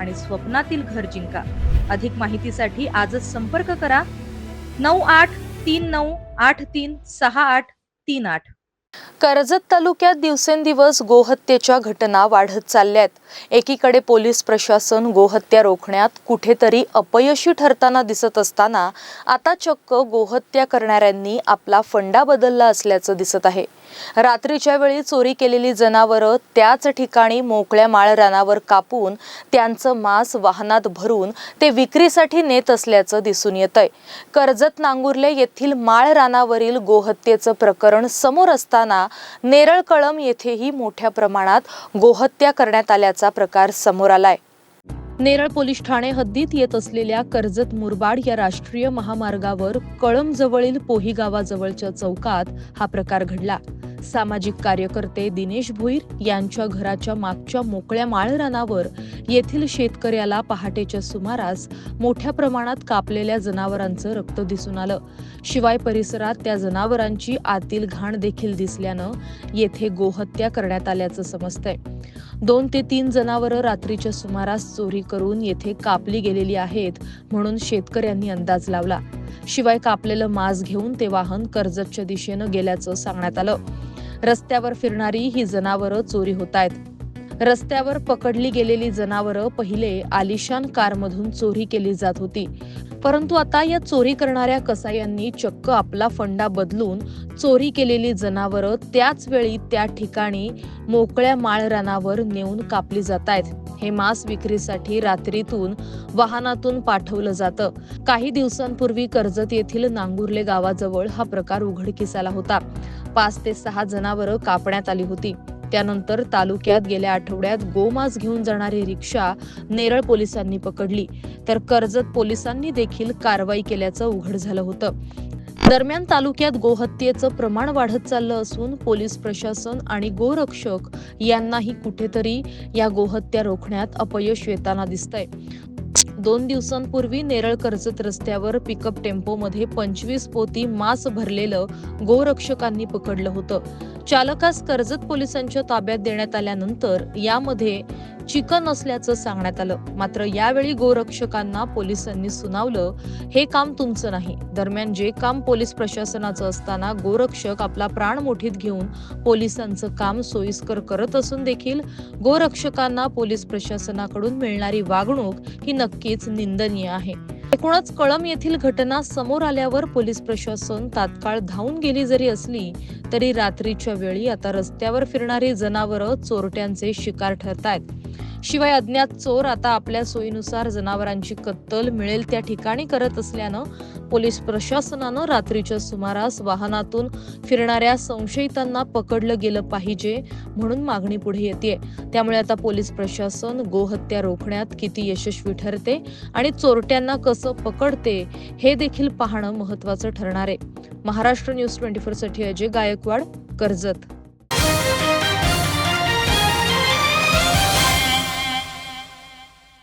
आणि स्वप्नातील घर जिंका. अधिक माहितीसाठी आजच संपर्क करा. नऊ आठ तीन नऊ आठ तीन सहा आठ तीन आठ. कर्जत तालुक्यात दिवसेंदिवस गोहत्येच्या घटना वाढत चालल्यात. एकीकडे पोलीस प्रशासन गोहत्या रोखण्यात कुठेतरी अपयशी ठरताना दिसत असताना आता चक्क गोहत्या करणाऱ्यांनी आपला फंडा बदलला असल्याचं दिसत आहे. रात्रीच्या वेळी चोरी केलेली जनावरं त्याच ठिकाणी मोकळ्या माळरानावर कापून त्यांचं मांस वाहनात भरून ते विक्रीसाठी नेत असल्याचं दिसून येत आहे कर्जत नांगुर्ले येथील माळरानावरील गोहत्येचं प्रकरण समोर असताना नेरळ कळम येथेही मोठ्या प्रमाणात गोहत्या करण्यात आल्याचा प्रकार समोर आलाय. नेरळ पोलीस ठाणे हद्दीत येत असलेल्या कर्जत मुरबाड या राष्ट्रीय महामार्गावर कळम जवळील पोही गावाजवळच्या चौकात हा प्रकार घडला. सामाजिक कार्यकर्ते दिनेश भुईर यांच्या घराच्या मागच्या मोकळ्या माळरानावर येथील शेतकऱ्याला पहाटेच्या सुमारास मोठ्या प्रमाणात कापलेल्या जनावरांचं रक्त दिसून आलं. शिवाय परिसरात त्या जनावरांची आतील घाण देखील दिसल्यानं येथे गोहत्या करण्यात आल्याचं समजतंय. दोन ते तीन जनावरं रात्रीच्या सुमारास चोरी करून येथे कापली गेलेली आहेत म्हणून शेतकऱ्यांनी अंदाज लावला. शिवाय कापलेलं मांस घेऊन ते वाहन कर्जतच्या दिशेनं गेल्याचं सांगण्यात आलं. रस्त्यावर फिरणारी ही जनावरं चोरी होत आहेत रस्त्यावर पकडली गेलेली जनावरं पहिले आलिशान कारमधून चोरी केली जात होती. परंतु आता या चोरी करणाऱ्या कसायांनी चक्क आपला फंडा बदलून चोरी केलेली जनावरं त्याच वेळी त्या ठिकाणी मोकळ्या माळरानावर नेऊन कापली जात आहेत हे मांस विक्रीसाठी रात्रीतून वाहनातून पाठवलं जातं. काही दिवसांपूर्वी कर्जत येथील नांगुर्ले गावाजवळ हा प्रकार उघडकीस आला होता. पाच ते सहा जनावरं कापण्यात आली होती. त्यानंतर तालुक्यात गेल्या आठवड्यात गोमांस घेऊन जाणारी रिक्षा नेरळ पोलिसांनी पकडली. तर कर्जत पोलिसांनी देखील कारवाई केल्याचं उघड झालं होतं. दरम्यान तालुक्यात गोहत्येचं प्रमाण वाढत चाललं असून पोलीस प्रशासन आणि गोरक्षक यांनाही कुठेतरी या गोहत्या रोखण्यात अपयश येताना दिसतंय. दोन दिवसांपूर्वी नेरळ कर्जत रस्त्यावर पिकअप टेम्पोमध्ये पंचवीस पोती मांस भरलेलं गोरक्षकांनी पकडलं होतं. चालकास कर्जत पोलिसांच्या ताब्यात देण्यात आल्यानंतर यामध्ये चिकन असल्याचं सांगण्यात आलं. मात्र यावेळी गोरक्षकांना पोलिसांनी सुनावलं हे काम तुमचं नाही. दरम्यान जे काम पोलीस प्रशासनाचं असताना गोरक्षक आपला प्राण मोठीत घेऊन पोलिसांचं काम सोयीस्कर करत असून देखील गोरक्षकांना पोलीस प्रशासनाकडून मिळणारी वागणूक ही नक्कीच निंदनीय आहे. एकूणच कळम येथील घटना समोर आल्यावर पोलीस प्रशासन तात्काळ धावून गेली जरी असली तरी रात्रीच्या वेळी आता रस्त्यावर फिरणारी जनावरं चोरट्यांचे शिकार ठरतायत. शिवाय अज्ञात चोर आता आपल्या सोयीनुसार जनावरांची कत्तल मिळेल त्या ठिकाणी करत असल्यानं पोलीस प्रशासनानं रात्रीच्या सुमारास वाहनातून फिरणाऱ्या संशयितांना पकडलं गेलं पाहिजे म्हणून मागणी पुढे येते. त्यामुळे आता पोलीस प्रशासन गोहत्या रोखण्यात किती यशस्वी ठरते आणि चोरट्यांना कसं पकडते हे देखील पाहणं महत्वाचं ठरणार आहे. महाराष्ट्र न्यूज ट्वेंटी फोरसाठी अजय गायकवाड कर्जत.